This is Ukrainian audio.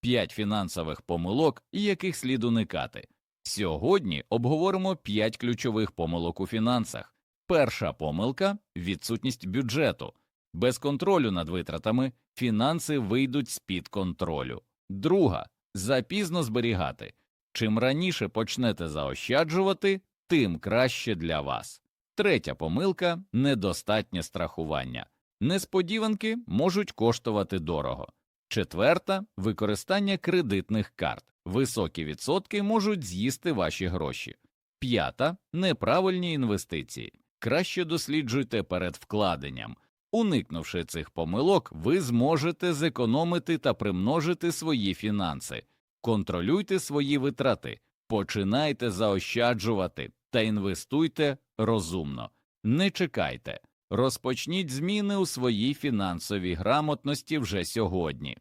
5 фінансових помилок, яких слід уникати. Сьогодні обговоримо 5 ключових помилок у фінансах. Перша помилка відсутність бюджету. Без контролю над витратами фінанси вийдуть з під контролю. Друга запізно зберігати. Чим раніше почнете заощаджувати, тим краще для вас. Третя помилка недостатнє страхування. Несподіванки можуть коштувати дорого. Четверта використання кредитних карт. Високі відсотки можуть з'їсти ваші гроші. П'ята неправильні інвестиції. Краще досліджуйте перед вкладенням. Уникнувши цих помилок, ви зможете зекономити та примножити свої фінанси. Контролюйте свої витрати, починайте заощаджувати та інвестуйте розумно. Не чекайте, розпочніть зміни у своїй фінансовій грамотності вже сьогодні.